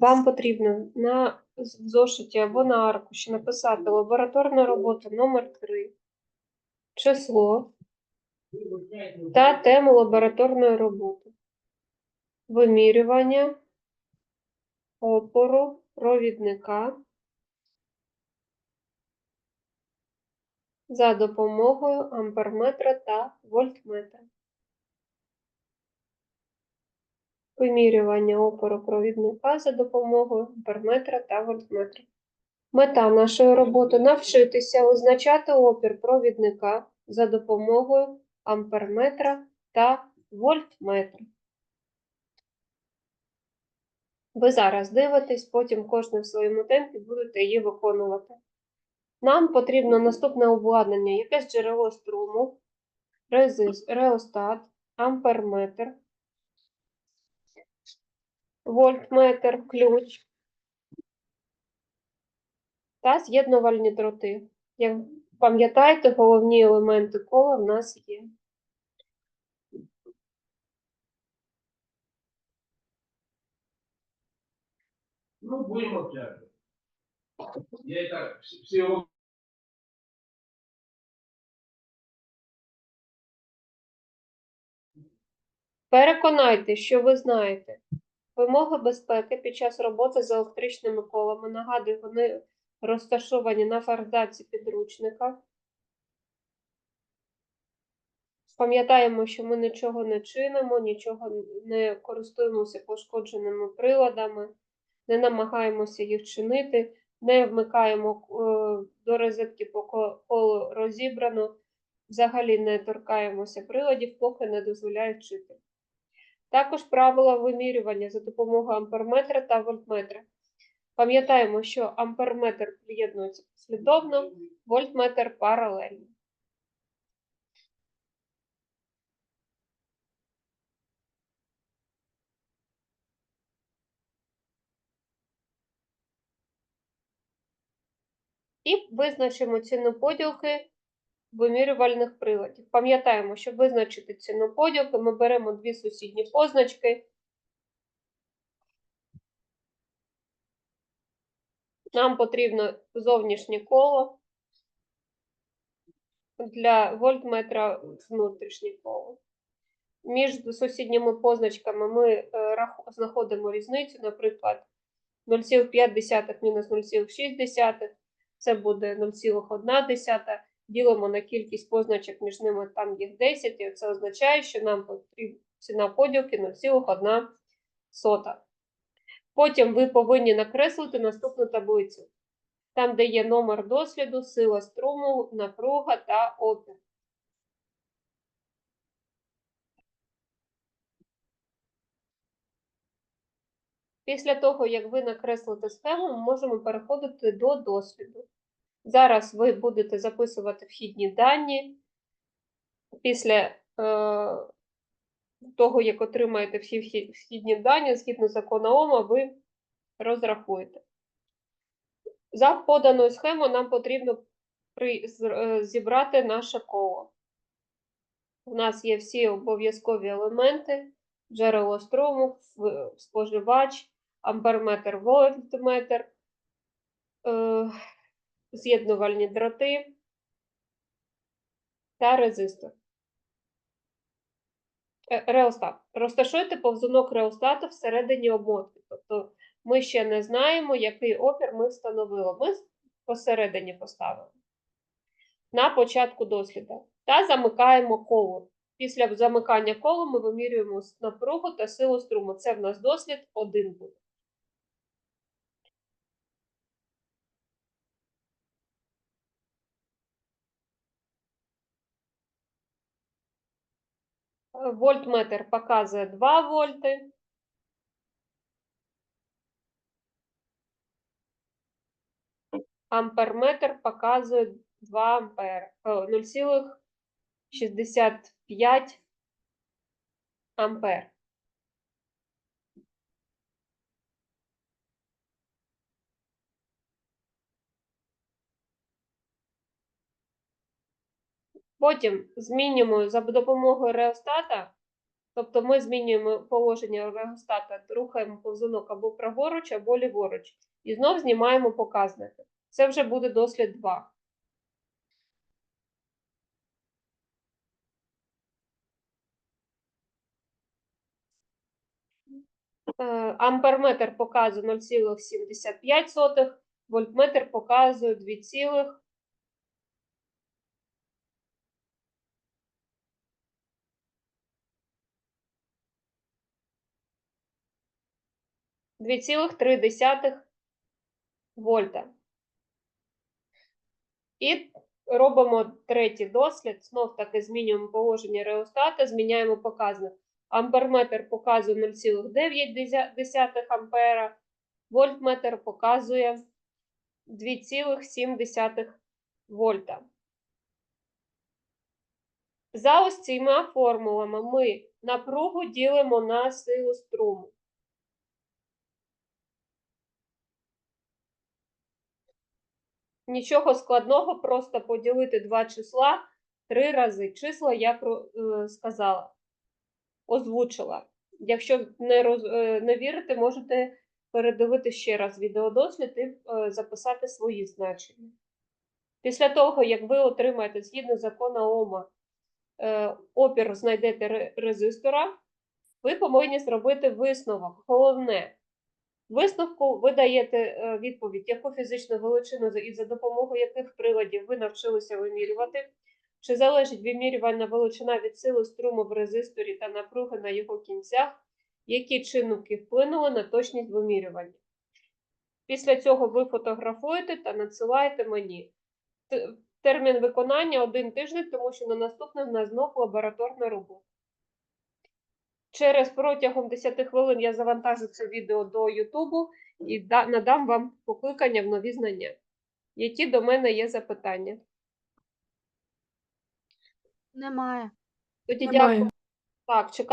Вам потрібно на зошиті або на аркуші написати лабораторна робота номер 3 число та тему лабораторної роботи. Вимірювання опору провідника за допомогою амперметра та вольтметра. Вимірювання опору провідника за допомогою амперметра та вольтметра. Мета нашої роботи навчитися визначати опір провідника за допомогою амперметра та вольтметра. Ви зараз дивитесь, потім кожен в своєму темпі будете її виконувати. Нам потрібно наступне обладнання, якесь джерело струму, резис- реостат, амперметр, вольтметр, ключ та з'єднувальні дроти. Як пам'ятаєте, головні елементи кола в нас є. Ну, будем молчать. Я и так вс- все его Переконайте, що ви знаєте. Вимоги безпеки під час роботи з електричними колами. Нагадую, вони розташовані на фардаці підручника. Пам'ятаємо, що ми нічого не чинимо, нічого не користуємося пошкодженими приладами, не намагаємося їх чинити, не вмикаємо е, до розетки, поки коло розібрано, взагалі не торкаємося приладів, поки не дозволяє вчитель. Також правила вимірювання за допомогою амперметра та вольтметра. Пам'ятаємо, що амперметр приєднується послідовно, вольтметр паралельно. І визначимо ціну поділки вимірювальних приладів. Пам'ятаємо, щоб визначити ціну поділки, ми беремо дві сусідні позначки. Нам потрібно зовнішнє коло. Для вольтметра внутрішнє коло. Між сусідніми позначками ми е, знаходимо різницю, наприклад, 0,5 мінус 0,6, це буде 0,1. Ділимо на кількість позначок між ними, там їх 10, і це означає, що нам потрібна ціна поділки 0,1 сота. Потім ви повинні накреслити наступну таблицю. Там, де є номер досліду, сила струму, напруга та опір. Після того, як ви накреслите схему, ми можемо переходити до досліду. Зараз ви будете записувати вхідні дані. Після е, того, як отримаєте всі вхідні дані, згідно закону ОМА, ви розрахуєте. За поданою схемою нам потрібно е, зібрати наше коло. У нас є всі обов'язкові елементи: джерело струму, споживач, амперметр, вольтметр, е, з'єднувальні дроти та резистор. Е, Реостат. Розташуйте повзунок реостата всередині обмотки. Тобто ми ще не знаємо, який опір ми встановили. Ми посередині поставили. На початку досліду. Та замикаємо коло. Після замикання кола ми вимірюємо напругу та силу струму. Це в нас дослід один буде. Вольтметр показує 2 вольти. Амперметр показує 2 ампер, е, 0,65 ампер. Потім змінюємо за допомогою реостата Тобто ми змінюємо положення регостата, рухаємо повзунок або праворуч, або ліворуч. І знов знімаємо показники. Це вже буде дослід 2. Е, Амперметр показує 0,75, вольтметр показує 2, 2,3 вольта. І робимо третій дослід. Знов таки змінюємо положення реостата, зміняємо показник. Амперметр показує 0,9 ампера, вольтметр показує 2,7 вольта. За ось цими формулами ми напругу ділимо на силу струму. Нічого складного, просто поділити два числа три рази. Числа я е, сказала, озвучила. Якщо не, роз, е, не вірите, можете передивити ще раз відеодослід і е, записати свої значення. Після того, як ви отримаєте згідно закону Ома опір знайдете резистора, ви повинні зробити висновок. Головне, висновку ви даєте е, відповідь, яку фізичну величину і за допомогою яких приладів ви навчилися вимірювати, чи залежить вимірювальна величина від сили струму в резисторі та напруги на його кінцях, які чинники вплинули на точність вимірювання. Після цього ви фотографуєте та надсилаєте мені. Термін виконання один тиждень, тому що на наступний в нас знов лабораторна робота. Через протягом 10 хвилин я завантажу це відео до Ютубу і надам вам покликання в нові знання. Які до мене є запитання? Немає. Тоді Немає. дякую. Так, чекаю.